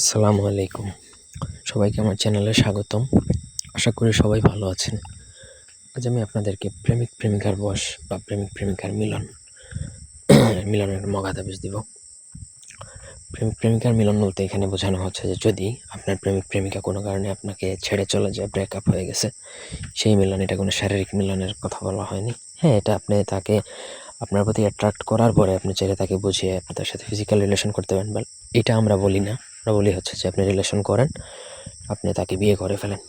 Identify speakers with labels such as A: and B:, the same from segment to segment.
A: আসসালামু আলাইকুম। সবাইকে আমার চ্যানেলে স্বাগতম। আশা করি সবাই ভালো আছেন। আজ আমি আপনাদেরকে প্রেমিক প্রেমিকার বস বা প্রেমিক প্রেমিকার মিলন, মিলনের মগাদাবেশ দিব। প্রেমিক প্রেমিকার মিলন বলতে এখানে বোঝানো হচ্ছে যে যদি আপনার প্রেমিক প্রেমিকা কোনো কারণে আপনাকে ছেড়ে চলে যায় ব্রেকআপ হয়ে গেছে, সেই মিলন, এটা কোনো শারীরিক মিলনের কথা বলা হয়নি। হ্যাঁ এটা আপনি তাকে, আপনার প্রতি অ্যাট্রাক্ট করার পরে আপনি চাইলে তাকে বুঝিয়ে আপনি তার সাথে ফিজিক্যাল রিলেশন করতে পারেন এটা আমরা বলি না। আমরা বলি হচ্ছে যে আপনি রিলেশন করেন, আপনি তাকে বিয়ে করে ফেলেন।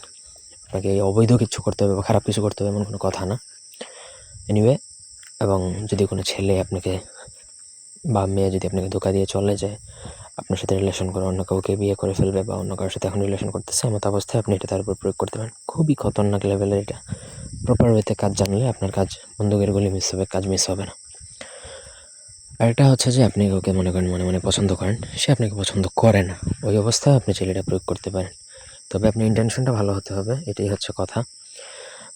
A: আপনাকে অবৈধ কিছু করতে হবে বা খারাপ কিছু করতে হবে এমন কোনো কথা না। এনিওয়ে এবং যদি কোনো ছেলে আপনাকে বা মেয়ে যদি আপনাকে ধোকা দিয়ে চলে যায়, আপনার সাথে রিলেশন করে অন্য কাউকে বিয়ে করে ফেলবে বা অন্য কারোর সাথে এখন রিলেশন করতেছে, এমত অবস্থায় আপনি এটা তার উপর প্রয়োগ করতে পারেন। খুবই খতরনাক লেভেলের এটা। প্রপার ওয়েতে কাজ জানলে আপনার কাজ বন্দুকের গুলি মিস হবে, কাজ মিস হবে না। আর এটা হচ্ছে যে আপনি কাউকে মনে করেন মনে মনে পছন্দ করেন, সে আপনাকে পছন্দ করে না। ওই অবস্থায় আপনি ছেলেটা প্রয়োগ করতে পারেন। তবে আপনি ইন্টেনশনটা ভালো হতে হবে, এটাই হচ্ছে কথা।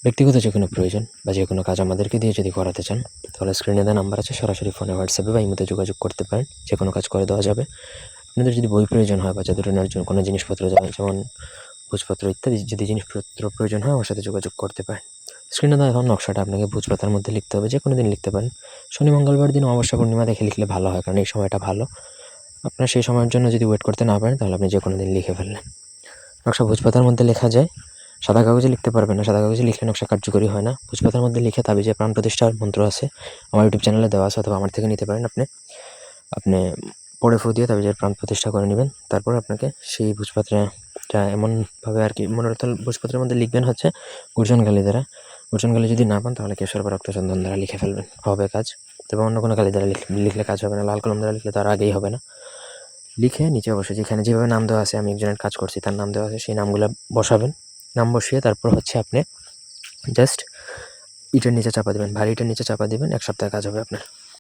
A: ব্যক্তিগত যে কোনো প্রয়োজন বা যে কোনো কাজ আমাদেরকে দিয়ে যদি করাতে চান, তাহলে স্ক্রিনে দেওয়া নাম্বার আছে, সরাসরি ফোনে হোয়াটসঅ্যাপে বা ইমোতে যোগাযোগ করতে পারেন। যে কোনো কাজ করে দেওয়া যাবে। আপনাদের যদি বই প্রয়োজন হয় বা যাদের জাদুটনার জন্য কোনো জিনিসপত্র যেমন ভোজপত্র ইত্যাদি, যদি জিনিসপত্র প্রয়োজন হয়, আমার সাথে যোগাযোগ করতে পারেন। স্ক্রিনে দেওয়া এখন নকশাটা আপনাকে ভোজপাতার মধ্যে লিখতে হবে যে কোনো দিন লিখতে পারেন। শনি, মঙ্গলবার দিন অমাবস্যা পূর্ণিমা দেখে লিখলে ভালো হয়, কারণ এই সময়টা ভালো। আপনার সেই সময়ের জন্য যদি ওয়েট করতে না পারেন, তাহলে আপনি যে কোনো দিন লিখে ফেললেন। নকশা ভোজপাতার মধ্যে লেখা যায়, সাদা কাগজে লিখতে পারবেন না, সাদা কাগজে লিখলে নকশা কার্যকরী হয় না। ভোজপাতার মধ্যে লিখে তাবিজে প্রাণ প্রতিষ্ঠার মন্ত্র আছে, আমার ইউটিউব চ্যানেলে দেওয়া আছে, অথবা আমার থেকে নিতে পারেন আপনি। আপনি পড়ে ফু দিয়ে তাবিজের প্রাণ প্রতিষ্ঠা করে নেবেন। তারপর আপনাকে সেই ভোজপাত্রটা এমনভাবে আর কি মনোরথ ভোজপত্রের মধ্যে লিখবেন হচ্ছে গুর্জনকালী গুর্জনকালী যদি না পান, তাহলে কেশর বা রক্তচন্দন দ্বারা লিখে ফেলবেন। হবে কাজ। তবে অন্য কোনো কালি দ্বারা লিখলে কাজ হবে না। লাল কলম দ্বারা লিখলে তার আগেই হবে না। লিখে নিচে অবশ্যই যেখানে যেভাবে নাম দেওয়া আছে, আমি একজনের কাজ করছি, তার নাম দেওয়া আছে, সেই নামগুলো বসাবেন। নাম বসিয়ে তারপর হচ্ছে আপনি জাস্ট ইটের নিচে চাপা দেবেন। ভারী ইটের নিচে চাপা দেবেন, এক সপ্তাহে কাজ হবে আপনার।